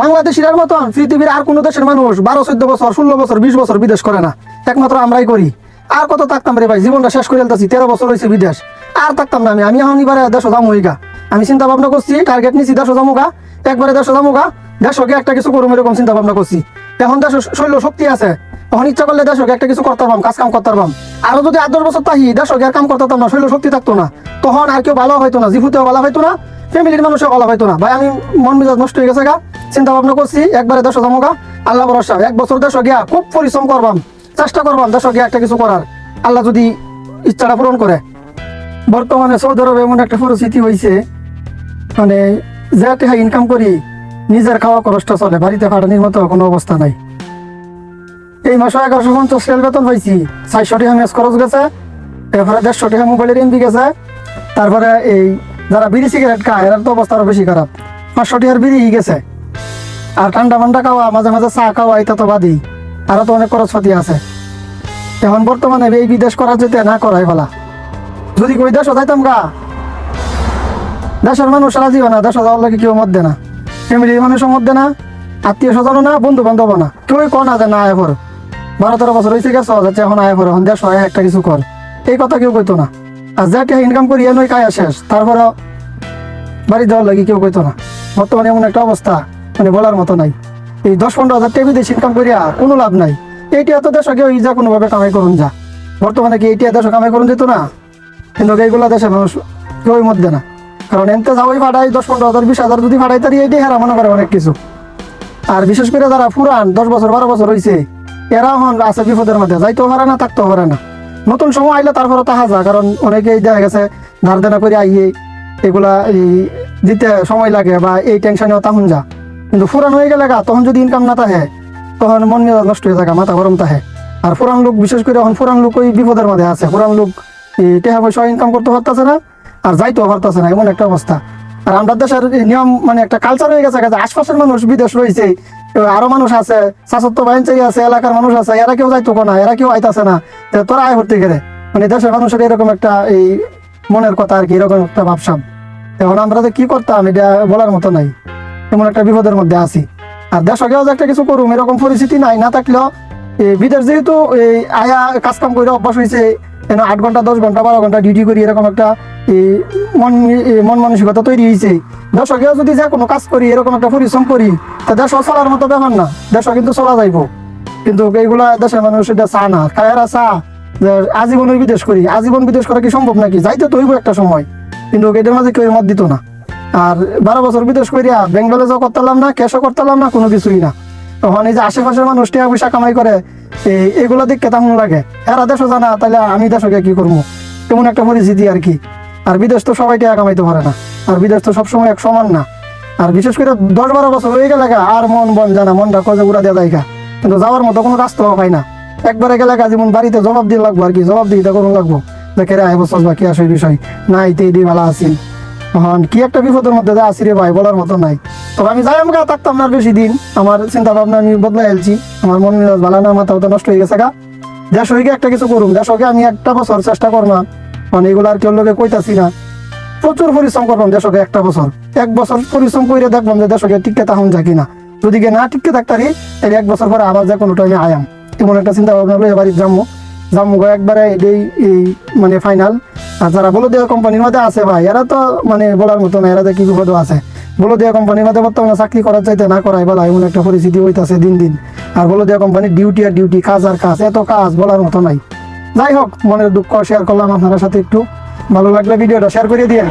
বাংলাদেশের মতন পৃথিবীর আর কোনো দেশের মানুষ বারো, চোদ্দ বছর, ষোলো বছর, বিশ বছর বিদেশ করে না। একমাত্র আমরাই করি। আর কত থাকতাম রে ভাই? জীবনটা শেষ করে ফেলতেছি। তেরো বছর হয়েছে বিদেশ। আর থাকতাম না আমি। আমি এখন এবারে দেশ যাব গা আমি চিন্তা ভাবনা করছি টার্গেট নিছি দেশ যাব গা। একবারে দেশ যাব গা। দেশকে একটা কিছু করুম এরকম চিন্তা ভাবনা করছি। এখন দেশ শৈল শক্তি আছে। তখন ইচ্ছা করলে দেশকে একটা কিছু করতে পারবাম কাজ কাম করতে পারবাম আরও যদি আট, দশ বছর তাহি দেশকে আর কাম করতে পারতাম না, শৈল শক্তি থাকতো না। তখন আর কেউ ভালো হইতো না জিফুতেও ভালো হইতো না ফ্যামিলির মানুষও ভালো হইতো না। ভাই, আমি মন মেজাজ নষ্ট হয়ে গেছে গা। চিন্তা ভাবনা করছি, একবারে দেশ যাব গা। আল্লাহ ভরসা, এক বছর দেশ গিয়া খুব পরিশ্রম করবাম, চেষ্টা করবাম দেশ গিয়া একটা কিছু করার। আল্লাহ যদি ইচ্ছাটা পূরণ করে। বর্তমানে সৌদি আরবে এমন একটা পরিস্থিতি হয়েছে মানে যে টাকা ইনকাম করি, নিজের খাওয়া খরচটা চলে, বাড়িতে পাঠানোর মতো কোনো অবস্থা নাই। এই মাসে এগারোশো পঞ্চাশ রেল বেতন পাইছি, চারশো টাকা মেস খরচ গেছে, এরপরে দেড়শো টাকা মোবাইলের এমবি গেছে, তারপরে এই যারা বিড়ি সিগারেট খায় এর তো অবস্থা আরও বেশি খারাপ। পাঁচশো টাকার বিড়ি গেছে। আর ঠান্ডা মান্ডা খাওয়া মাঝে মাঝে চা খাওয়া এটা তো বাদই। আরও তো অনেক খরচপাতি আছে। এখন বর্তমানে এই বিদেশ করা যেতে না করাই বলা যদি কই দেশ যাইতাম গা। দেশের মানুষ রাজি না দেশ যাওয়ার লাগে কেউ মত দেয় না ফ্যামিলির মানুষও মত দেয় না আত্মীয় স্বজনও না বন্ধু বান্ধব না। কেউই কো না যে না আয় পর বারো তেরো বছর হয়েছে গেছ যাচ্ছে এখন আয় এখন দেশ হয়, একটা কিছু কর। এই কথা কেউ কইতো না। আর যে ইনকাম করি এনই কায়া শেষ। তারপরে বাড়ি দেওয়ার লাগে কেউ কইতো না। বর্তমানে এমন একটা অবস্থা। মানে বলার মতো নাই। এই দশ পনেরো হাজার টাকা বিদেশ ইনকাম করিয়া কোনো লাভ নাই। এইটা এত দেশ কেউ যা কোনোভাবে কামাই করুন যা। বর্তমানে কি এইটা দেশ কামাই করুন যেত না? কিন্তু এইগুলা দেশের মানুষ কেউই মধ্যে না। কারণ এনতে যাওয়াই ভাড়াই দশ পনেরো হাজার, বিশ হাজার যদি ভাড়াই তারি এইটাই হারা মনে করে অনেক কিছু। আর বিশেষ করে যারা পুরান, দশ বছর, বারো বছর হয়েছে এরা হন আছে বিপদের মধ্যে, যাইতেও পারে না, থাকতেও পারে না। নতুন সময় আইলে তারপরে তাহা যা কারণ অনেকেই দেখা গেছে ধার দেনা করে আইয়ে এগুলা এই দিতে সময় লাগে বা এই টেনশনেও তাহন যা কিন্তু পুরান হয়ে গেলে গা, তখন যদি ইনকাম না থাকে, তখন মন মেজাজ নষ্ট হয়ে থাকে মাথা গরম থাকে। আর পুরান লোক, বিশেষ করে এখন পুরান লোক ওই বিপদের মধ্যে আছে। পুরান লোক টাকা পয়সা ইনকাম করতে পারতেছে না, আর যাইতেও পারতেছে না, এমন একটা অবস্থা। আর আমরা দেশের নিয়ম মানে একটা কালচার হয়ে গেছে আশপাশের মানুষ বিদেশ রয়েছে আরও মানুষ আছে, শাসত্ব বাহিনী আছে, এলাকার মানুষ আছে, এরা কেউ যাইতো না, এরা কেউ আইতাছে না। তোরা আয় ভর্তি করে মানে দেশের মানুষের এরকম একটা, এই, মনের কথা আর কি, এরকম একটা ভাবসাম এখন আমরা যে কি করতাম, এটা বলার মতো নাই। এমন একটা বিপদের মধ্যে আছি। আর দেশকেও যে একটা কিছু করুম, এরকম পরিস্থিতি নাই, না থাকলেও এই বিদেশ যেহেতু এই আয়া কাজ কাম করে অভ্যাস হয়েছে আট ঘণ্টা, দশ ঘণ্টা, বারো ঘণ্টা ডিউটি করি, এরকম একটা এই মন মন মানসিকতা তৈরি হয়েছে দেশকেও যদি যা কোনো কাজ করি, এরকম একটা পরিশ্রম করি, তা দেশ চলার মতো ব্যাপার না। দেশ কিন্তু চলা যাইব। কিন্তু এইগুলা দেশের মানুষ এটা চা না। খায়ারা চা যে আজীবন বিদেশ করি। আজীবন বিদেশ করা কি সম্ভব নাকি? যাইতে তো হইব একটা সময়। কিন্তু এটার মাঝে কেউ মত দিত না। আর বারো বছর বিদেশ করিয়া বেঙ্গলে যাও করতাম না, ক্যাশও করতাম না, কোনো কিছুই না। তখন এই যে আশেপাশের মানুষ টাকা পয়সা কামাই করে এগুলো দেখতে তেমন লাগে? এরা দেশও জানা তাহলে আমি দেশকে কি করব? এমন একটা পরিস্থিতি আর কি। আর বিদেশ তো সবাই টাকা কামাইতে পারে না। আর বিদেশ তো সবসময় এক সমান না। আর বিশেষ করে দশ বারো বছর হয়ে গেলে আর মন বন জানা মনটা কজে উড়া দেওয়া যায় কিন্তু যাওয়ার মতো কোনো রাস্তাও পাই না। একবারে গেলে যেমন বাড়িতে জবাব দিয়ে লাগবো আর কি জবাব দিয়ে করুন লাগবো। দেখে রে, আয় বছর বা কি আসে বিষয়। না এইতে দিয়ে ভালো আছি। কি একটা বিপদের মধ্যে আছি রে ভাই, বলার মতো নাই। তবে আমি যাই আমাকে থাকতাম না বেশি দিন। আমার চিন্তা ভাবনা আমি বদলাই আমার মন মেজাজ ভালো না, মাথা নষ্ট হয়ে গেছে গা। দেশ একটা কিছু দেশকে আমি একটা বছর চেষ্টা করলাম মানে এগুলো আর কেউ লোকে কইতাছি না। প্রচুর পরিশ্রম করলাম দেশকে একটা বছর। এক বছর পরিশ্রম করে দেখলাম যে দেশকে টিকে তাহন যা কিনা। যদি না টিকে থাকতারি, তাহলে এক বছর পরে আবার যে কোনো টাইমে আয়াম। এমন একটা চিন্তা ভাবনা লইয়া বাড়ির যাব যাব গো একবারে এই এই মানে ফাইনাল আর যারা বলো দেওয়া কোম্পানির মধ্যে আছে ভাই, এরা তো মানে বলার মতো না, এরা তো কি বিপদ আছে। বলো দেওয়া কোম্পানির মধ্যে বর্তমানে চাকরি করার চাইতে না করাই বলা এমন একটা পরিস্থিতি হইতাছে দিন দিন। আর বলো দেওয়া কোম্পানির ডিউটি আর ডিউটি কাজ আর কাজ, এত কাজ বলার মতো নাই। যাই হোক, মনের দুঃখ শেয়ার করলাম আপনার সাথে একটু। ভালো লাগলে ভিডিওটা শেয়ার করে দিয়ে